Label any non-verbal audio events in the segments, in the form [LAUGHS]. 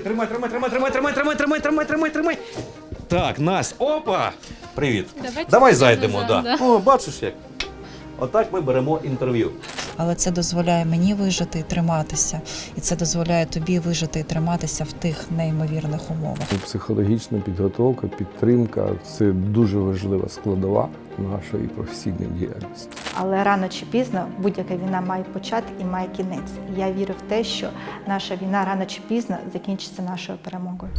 держи, тримай, тримай, тримай, тримай, тримай, тримай, тримай, тримай, тримай, тримай. Так, Настя, опа! Привіт. Давай зайдемо да. О, бачиш як. Отак ми беремо інтерв'ю. Але це дозволяє мені вижити і триматися, і це дозволяє тобі вижити і триматися в тих неймовірних умовах. Психологічна підготовка, підтримка це дуже важлива складова нашої професійної діяльності. Але рано чи пізно будь-яка війна має початок і має кінець. І я вірю в те, що наша війна рано чи пізно закінчиться нашою перемогою.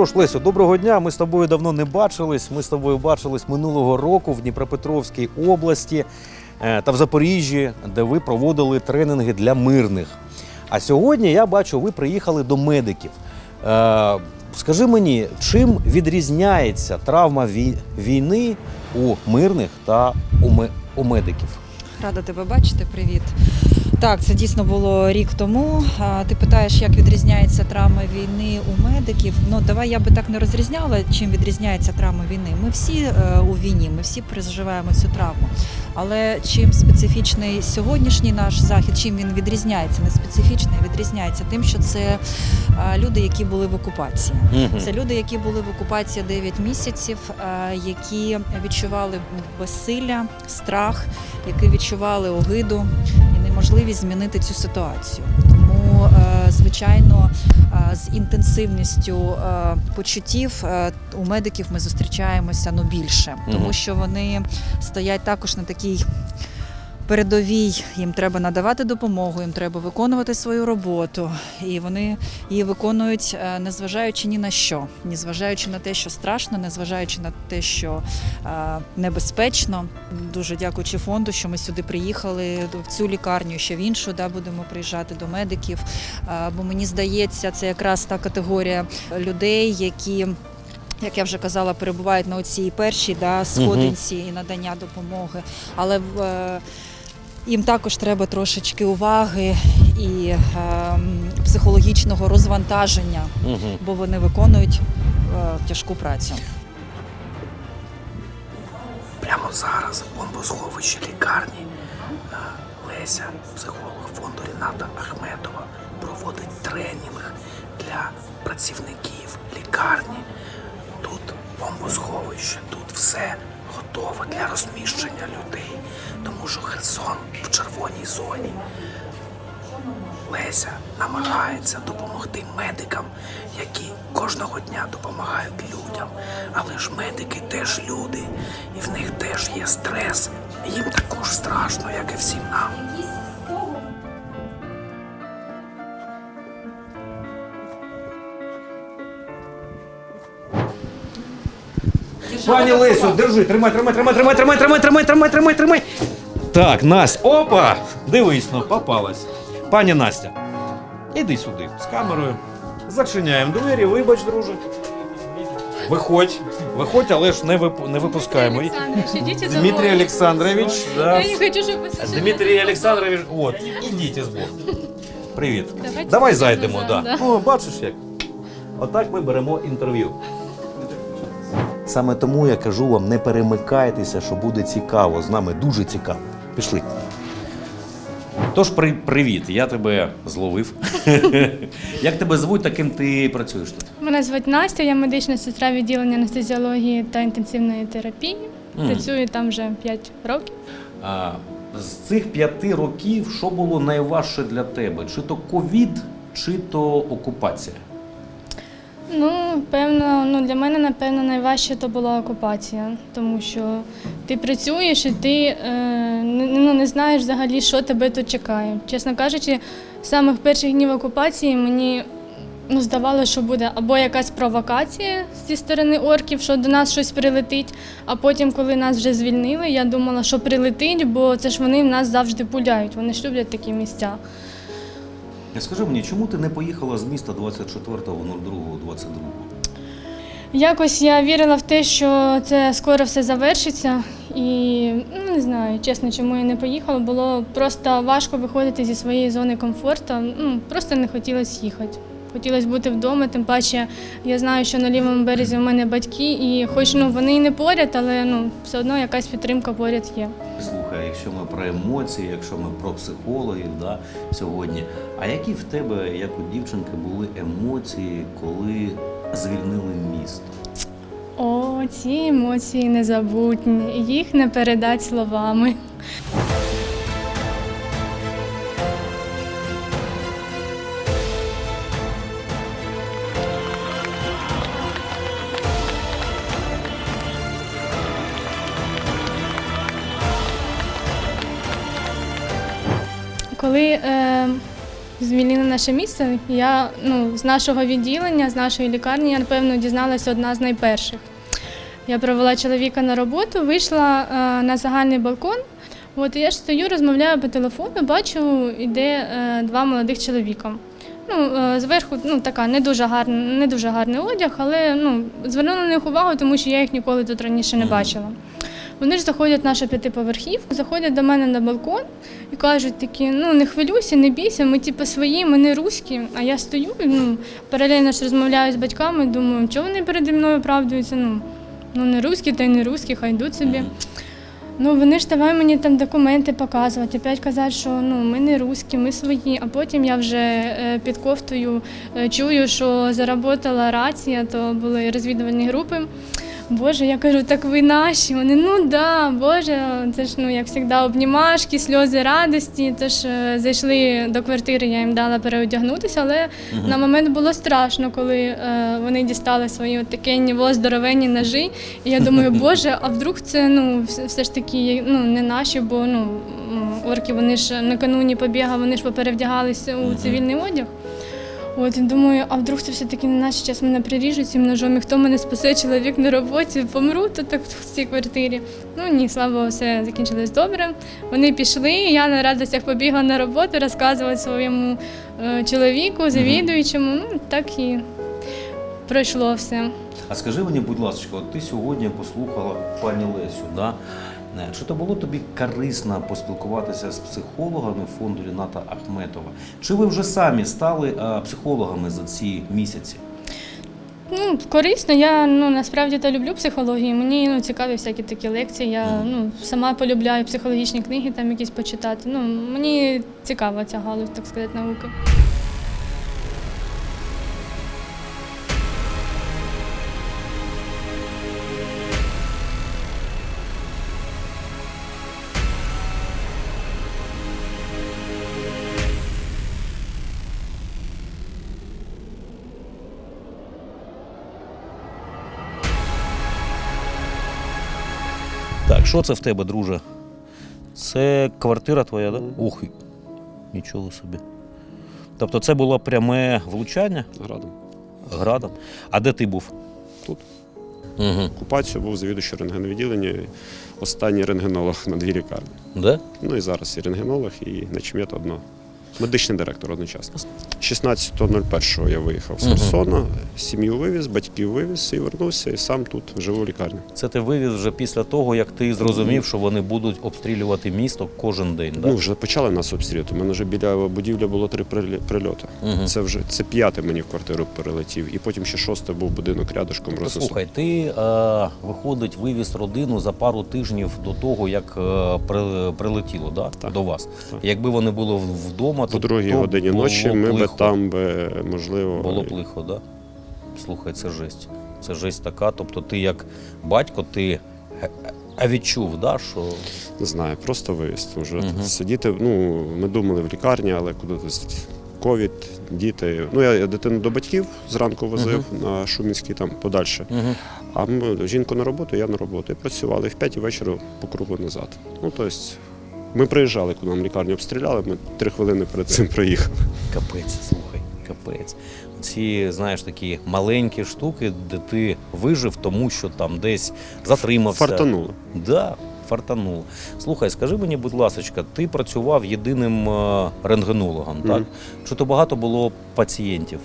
Що ж, Лесю, доброго дня. Ми з тобою давно не бачились. Ми з тобою бачились минулого року в Дніпропетровській області е, та в Запоріжжі, де ви проводили тренінги для мирних. А сьогодні я бачу, ви приїхали до медиків. Е, Скажи мені, чим відрізняється травма вій- війни у мирних та у медиків? Рада тебе бачити. Привіт. Так, це дійсно було рік тому. Ти питаєш, як відрізняється травма війни у медиків. Ну давай я би так не розрізняла, чим відрізняється травма війни. Ми всі е, у війні, ми всі переживаємо цю травму. Але чим специфічний сьогоднішній наш захід, чим він відрізняється? Не специфічний, відрізняється тим, що це е, люди, які були в окупації. Це люди, які були в окупації 9 місяців, е, які відчували безсилля, страх, які відчували огиду і неможливість змінити цю ситуацію. Звичайно, е, з інтенсивністю е, почуттів е, у медиків ми зустрічаємося ну більше, тому що вони стоять також на такій. Передовій їм треба надавати допомогу, їм треба виконувати свою роботу, і вони її виконують, е, незважаючи ні на що, незважаючи на те, що страшно, незважаючи на те, що е, небезпечно. Дуже дякуючи фонду, що ми сюди приїхали в цю лікарню, ще в іншу, да, будемо приїжджати до медиків. Е, Бо мені здається, це якраз та категорія людей, які. Як я вже казала, перебувають на оцій першій да, сходинці і надання допомоги, але в, їм також треба трошечки уваги і е, психологічного розвантаження, Угу. бо вони виконують е, тяжку працю. Прямо зараз в бомбосховищі лікарні е, Леся, психолог фонду Ріната Ахметова, проводить тренінг для працівників лікарні. Тут бомбосховище, тут все готово для розміщення людей, тому що Херсон в червоній зоні. Леся намагається допомогти медикам, які кожного дня допомагають людям. Але ж медики теж люди, і в них теж є стрес. Їм також страшно, як і всім нам. Пані Лесю, держи, тримай, тримай, тримай, тримай, тримай, тримай, тримай, тримай, тримай, тримай. Так, Настя, опа! Дивись, ну, попалась. Пані Настя, іди сюди з камерою. Зачиняємо двері, вибач, друже. Виходь, виходь, але ж не, вип... не випускаємо. Дмитрий. Олександрович, да. Я не хочу, щоб ви слышали. Дмитрий Олександрович, от, ідіть з боку. Привіт. Давайте Давай зайдемо назад, да. О, бачиш як. Отак ми беремо інтерв'ю. Саме тому я кажу вам, не перемикайтеся, що буде цікаво. З нами дуже цікаво. Пішли. Тож, при, привіт, я тебе зловив. [LAUGHS] Як тебе звуть, таким ти працюєш тут? Мене звуть Настя, я медична сестра відділення анестезіології та інтенсивної терапії. Мгм. Працюю там вже 5 років. А, з цих п'яти років, що було найважче для тебе? Чи то ковід, чи то окупація? Ну, певно, ну для мене, напевно, найважче то була окупація, тому що ти працюєш і ти е, ну, не знаєш взагалі, що тебе тут чекає. Чесно кажучи, з самих перших днів окупації мені ну, здавалося, що буде або якась провокація зі сторони орків, що до нас щось прилетить. А потім, коли нас вже звільнили, я думала, що прилетить, бо це ж вони в нас завжди пуляють. Вони ж люблять такі місця. Скажи мені, чому ти не поїхала з міста 24.02.22? Якось я вірила в те, що це скоро все завершиться, і ну не знаю, чесно, чому я не поїхала. Було просто важко виходити зі своєї зони комфорту. Ну просто не хотілося їхати. Хотілося бути вдома, тим паче я знаю, що на лівому березі в мене батьки, і хоч ну вони і не поряд, але ну все одно якась підтримка поряд є. Слухай, якщо ми про емоції, якщо ми про психологів да, сьогодні, а які в тебе, як у дівчинки, були емоції, коли звільнили місто? О, ці емоції незабутні, їх не передать словами. Коли звільнили наше місце, я ну, з нашого відділення, з нашої лікарні, я напевно дізналася одна з найперших. Я провела чоловіка на роботу, вийшла е, на загальний балкон. От я ж стою, розмовляю по телефону, бачу, іде е, два молодих чоловіка. Ну, е, зверху ну, така не дуже гарна, не дуже гарний одяг, але ну, звернула на них увагу, тому що я їх ніколи тут раніше не бачила. Вони ж заходять в нашу п'ятиповерхівку, заходять до мене на балкон і кажуть такі: ну не хвилюйся, не бійся, ми типу свої, ми не русські. А я стою, ну паралельно ж розмовляю з батьками, думаю, чого вони переді мною оправдуються? Ну, ну не русські, та й не русські, хай йдуть собі. Ну вони ж давай мені там документи показувати, опять казати, що ну ми не русські, ми свої. А потім я вже е, під кофтою е, чую, що заработала рація, то були розвідувальні групи. Боже, я кажу, так ви наші. Вони ну да, Боже, це ж ну як завжди обнімашки, сльози радості. Тож е, зайшли до квартири, я їм дала переодягнутися, але на момент було страшно, коли е, вони дістали свої такі здоровенні ножі. І я думаю, [LAUGHS] Боже, а вдруг це ну все, все ж таки ну не наші, бо ну орки вони ж накануні побіга, вони ж поперевдягалися у цивільний одяг. От і думаю, а вдруг це все-таки не наш час мене приріжуть цим ножом, і хто мене спасе, чоловік на роботі, помру тут так в цій квартирі. Ну ні, слава Богу, все закінчилось добре. Вони пішли, я на радостях побігла на роботу, розказувати своєму е, чоловіку, завідуючому. Ну так і пройшло все. А скажи мені, будь ласка, от ти сьогодні послухала пані Лесю, да? Е, Чи то було тобі корисно поспілкуватися з психологами фонду Ріната Ахметова? Чи ви вже самі стали е, психологами за ці місяці? Ну, корисно, я ну насправді то люблю психологію. Мені ну цікаві всякі такі лекції. Я ну сама полюбляю психологічні книги, там якісь почитати. Ну мені цікава ця галузь, так сказати, науки. Так, що це в тебе, друже? Це квартира твоя, так? Да? Ух, нічого собі. Тобто це було пряме влучання Градом. градом. А де ти був? Тут. Угу. Окупацію був завідувач рентгеновідділення, останній рентгенолог на дві лікарні. Да? Ну і зараз і рентгенолог, і начмет одно. Медичний директор одночасно. 16.01 я виїхав з. Херсона, сім'ю вивіз, батьків вивіз і вернувся, і сам тут живу в лікарні. Це ти вивіз вже після того, як ти зрозумів, що вони будуть обстрілювати місто кожен день. Да? Ну, вже почали нас обстрілювати. У мене вже біля будівлі було три прильоти. Мгм. Це вже це п'ятий мені в квартиру перелетів, і потім ще шостий був будинок рядышком рознесло. Слухай, ти е, виходить, вивіз родину за пару тижнів до того, як е, прилетіло да? Так. до вас. Так. Якби вони були вдома, По другій годині ночі ми би там би, можливо, Було б лихо, да? Слухай, це жесть. Це жесть така. Тобто ти як батько, ти е, е, відчув, да, що Не знаю, просто виїзд. Вже Мгм. тут сидіти. Ну, ми думали в лікарні, але куди тут ковід, діти. Ну, я, дитину до батьків зранку возив на Шумінський там подальше. угу. А ми, жінку на роботу, я на роботу. І працювали. В п'ятій вечора по кругу назад. Ну, тобто, ми приїжджали, коли нам лікарню обстріляли, ми три хвилини перед цим проїхали. Капець, слухай, капець. Ці, знаєш, такі маленькі штуки, де ти вижив, тому що там десь затримався. Фартануло. Да, фартануло. Слухай, скажи мені, будь ласка, ти працював єдиним е, рентгенологом, так? Мгм. Чи то багато було пацієнтів?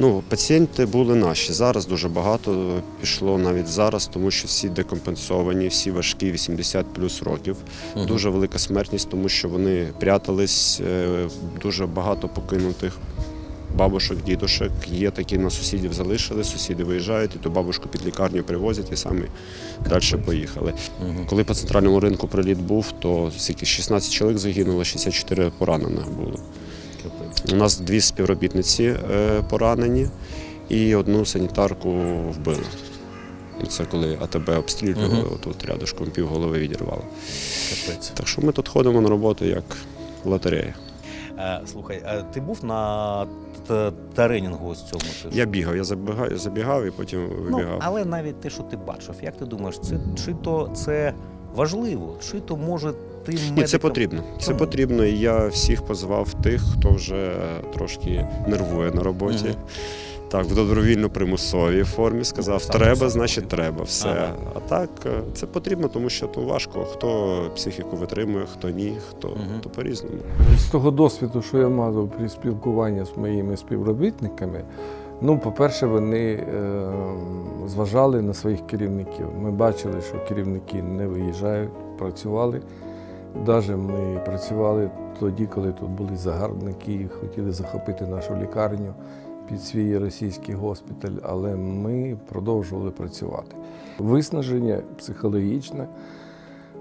Ну, пацієнти були наші. Зараз дуже багато пішло навіть зараз, тому що всі декомпенсовані, всі важкі, 80 плюс років. Мгм. Дуже велика смертність, тому що вони прятались, е, дуже багато покинутих бабушок, дідушок. Є такі на сусідів залишили, сусіди виїжджають, і ту бабушку під лікарню привозять і самі далі поїхали. Коли по центральному ринку приліт був, то скільки 16 чоловік загинуло, 64 поранених було. У нас дві співробітниці е, поранені і одну санітарку вбили. Це коли АТБ обстрілювали, от, от рядышком півголови відірвало. Капець. Так що ми тут ходимо на роботу як лотерея. Е, слухай, а ти був на тренінгу з цьому? Я бігав, я забігав, забігав і потім Ну, вибігав. але навіть те, що ти бачив, як ти думаєш, це чи то це важливо, чи то може ти Ні, це медикам- потрібно. Це потрібно. І я всіх позвав тих, хто вже трошки нервує на роботі. Мгм. Так, в добровільно примусовій формі сказав, Саме треба, саме. значить треба. Все. Ага. А так, е, це потрібно, тому що то важко. Хто психіку витримує, хто ні, хто Мгм. то по-різному. З того досвіду, що я мав при спілкуванні з моїми співробітниками, ну, по-перше, вони е, зважали на своїх керівників. Ми бачили, що керівники не виїжджають, працювали. Навіть ми працювали тоді, коли тут були загарбники, хотіли захопити нашу лікарню під свій російський госпіталь, але ми продовжували працювати. Виснаження психологічне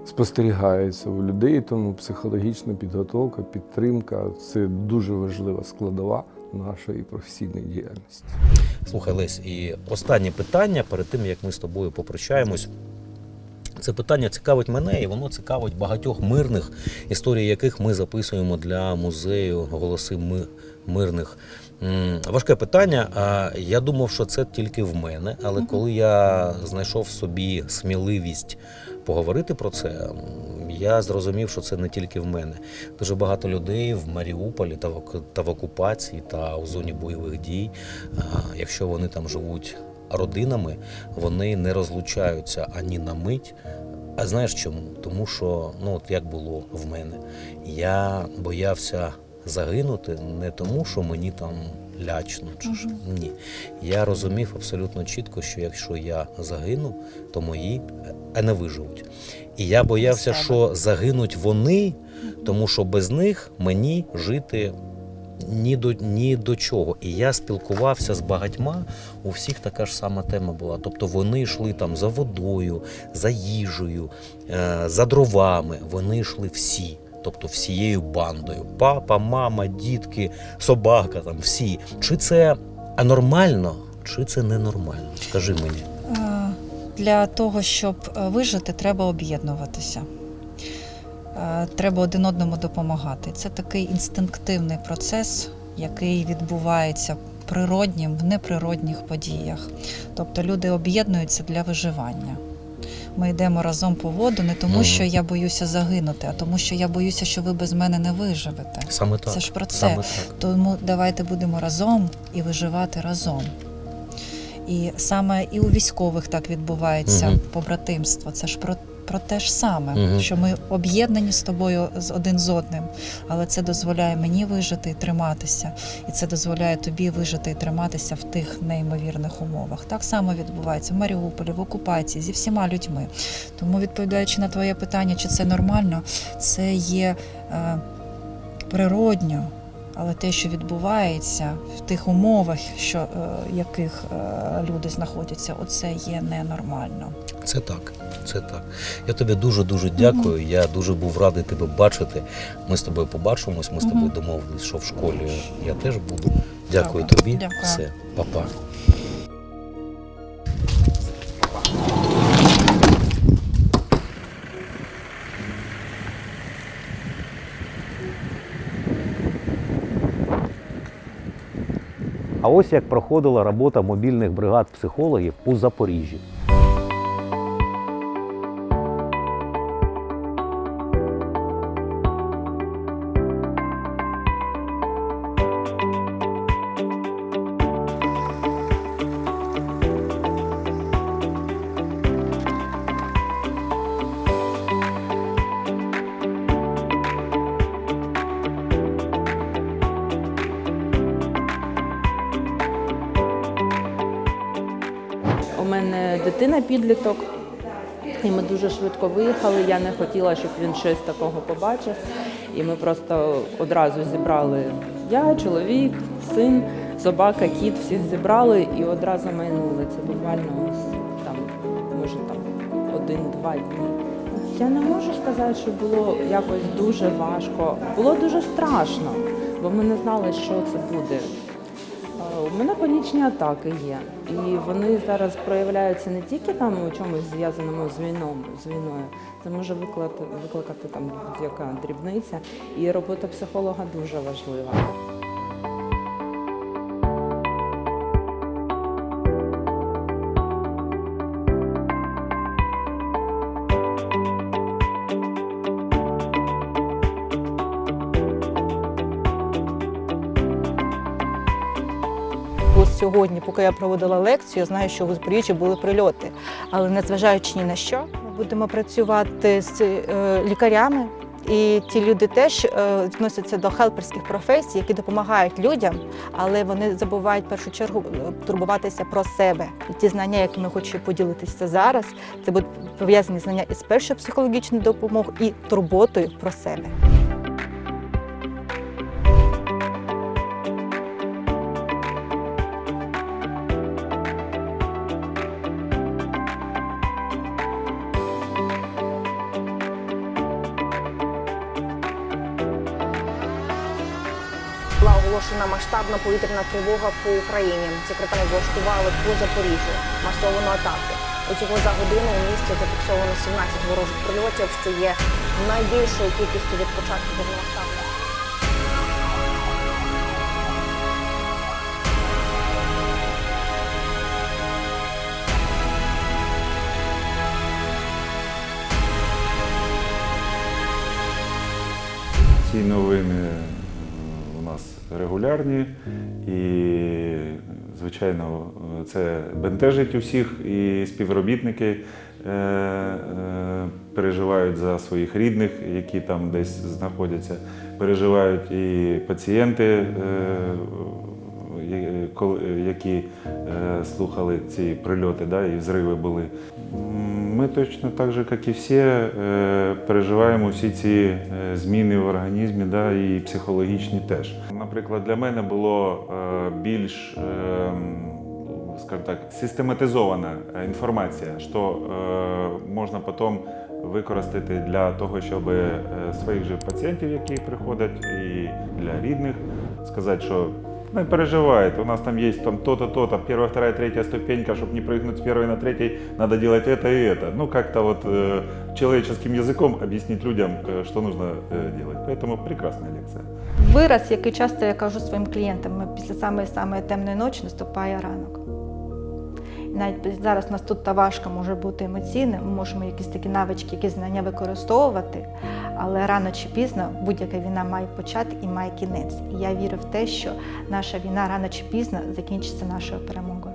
спостерігається у людей, тому психологічна підготовка, підтримка це дуже важлива складова нашої професійної діяльності. Слухай, Лесь, і останнє питання перед тим, як ми з тобою попрощаємось. Це питання цікавить мене, і воно цікавить багатьох мирних, історії яких ми записуємо для музею голоси ми- мирних. Важке питання. Я думав, що це тільки в мене, але коли я знайшов в собі сміливість поговорити про це, я зрозумів, що це не тільки в мене. Дуже багато людей в Маріуполі та в, та в окупації та у зоні бойових дій, якщо вони там живуть родинами, вони не розлучаються ані на мить. А знаєш чому? Тому що, ну от як було в мене, я боявся загинути не тому, що мені там лячно чи що. Ні. Я розумів абсолютно чітко, що якщо я загину, то мої е, не виживуть. І я боявся, що загинуть вони, тому що без них мені жити ні до, ні до чого. І я спілкувався з багатьма, у всіх така ж сама тема була. Тобто вони йшли там за водою, за їжею, е, за дровами. Вони йшли всі. Тобто всією бандою. Папа, мама, дітки, собака, там всі. Чи це нормально, чи це ненормально? Скажи мені. Е, Для того, щоб е, вижити, треба об'єднуватися. Е, Треба один одному допомагати. Це такий інстинктивний процес, який відбувається природнім в неприродних подіях. Тобто люди об'єднуються для виживання. Ми йдемо разом по воду не тому, що я боюся загинути, а тому, що я боюся, що ви без мене не виживете. Саме так. Це ж про це. Саме так. Тому давайте будемо разом і виживати разом. І саме і у військових так відбувається Мгм. побратимство. Це ж про, про те ж саме, Мгм. що ми об'єднані з тобою з один з одним. Але це дозволяє мені вижити і триматися. І це дозволяє тобі вижити і триматися в тих неймовірних умовах. Так само відбувається в Маріуполі, в окупації зі всіма людьми. Тому, відповідаючи на твоє питання, чи це нормально, це є е, природньо. Але те, що відбувається в тих умовах, що, е, яких е, люди знаходяться, оце є ненормально. Це так, це так. Я тобі дуже дуже дякую. Я дуже був радий тебе бачити. Ми з тобою побачимось. Ми з тобою домовились, що в школі я теж буду. Дякую тобі. Дякую. Все, па-па. А ось як проходила робота мобільних бригад психологів у Запоріжжі. Мене підліток, і ми дуже швидко виїхали. Я не хотіла, щоб він щось такого побачив. І ми просто одразу зібрали я, чоловік, син собака, кіт, всіх зібрали і одразу майнули. Це буквально там, може там один-два дні. Я не можу сказати, що було якось дуже важко. Було дуже страшно, бо ми не знали, що це буде. Мене панічні атаки є, і вони зараз проявляються не тільки там у чомусь зв'язаному з війном, з війною. Це може викликати, викликати там будь-яка дрібниця. І робота психолога дуже важлива. Сьогодні, поки я проводила лекцію, я знаю, що в Запоріжжі були прильоти. Але незважаючи ні на що, ми будемо працювати з е, лікарями. І ті люди теж е, відносяться до хелперських професій, які допомагають людям, але вони забувають в першу чергу е, турбуватися про себе. І ті знання, якими я хочу поділитися зараз, це будуть пов'язані знання із першою психологічною допомогою і турботою про себе. Масштабна повітряна тривога по Україні. Секретарі влаштували по Запоріжжю масовану атаку. Усього за годину у місті зафіксовано 17 ворожих прильотів, що є найбільшою кількістю від початку повномасштабного. Ці новини е, у нас регулярні. І, звичайно, це бентежить усіх, і співробітники е, е, переживають за своїх рідних, які там десь знаходяться, переживають і пацієнти, е, які е, слухали ці прильоти, да, і взриви були. Ми точно так же, як і всі, е, переживаємо всі ці е, зміни в організмі, да, і психологічні теж. Наприклад, для мене було е, більш е, скажімо так, систематизована е, інформація, що е, можна потім використати для того, щоб е, своїх же пацієнтів, які приходять, і для рідних сказати, що не переживайте, у нас там есть там то-то, то-то, первая, вторая, третья ступенька, чтобы не прыгнуть с первой на третьей, надо делать это и это. Ну, как-то вот э, человеческим языком объяснить людям, э, что нужно э, делать. Поэтому прекрасная лекция. Вираз, який часто я кажу своїм клієнтам, після самої самої темної ночі наступає ранок. Навіть зараз нас тут та важко може бути емоційним, ми можемо якісь такі навички, якісь знання використовувати, але рано чи пізно будь-яка війна має початок і має кінець. І я вірю в те, що наша війна рано чи пізно закінчиться нашою перемогою.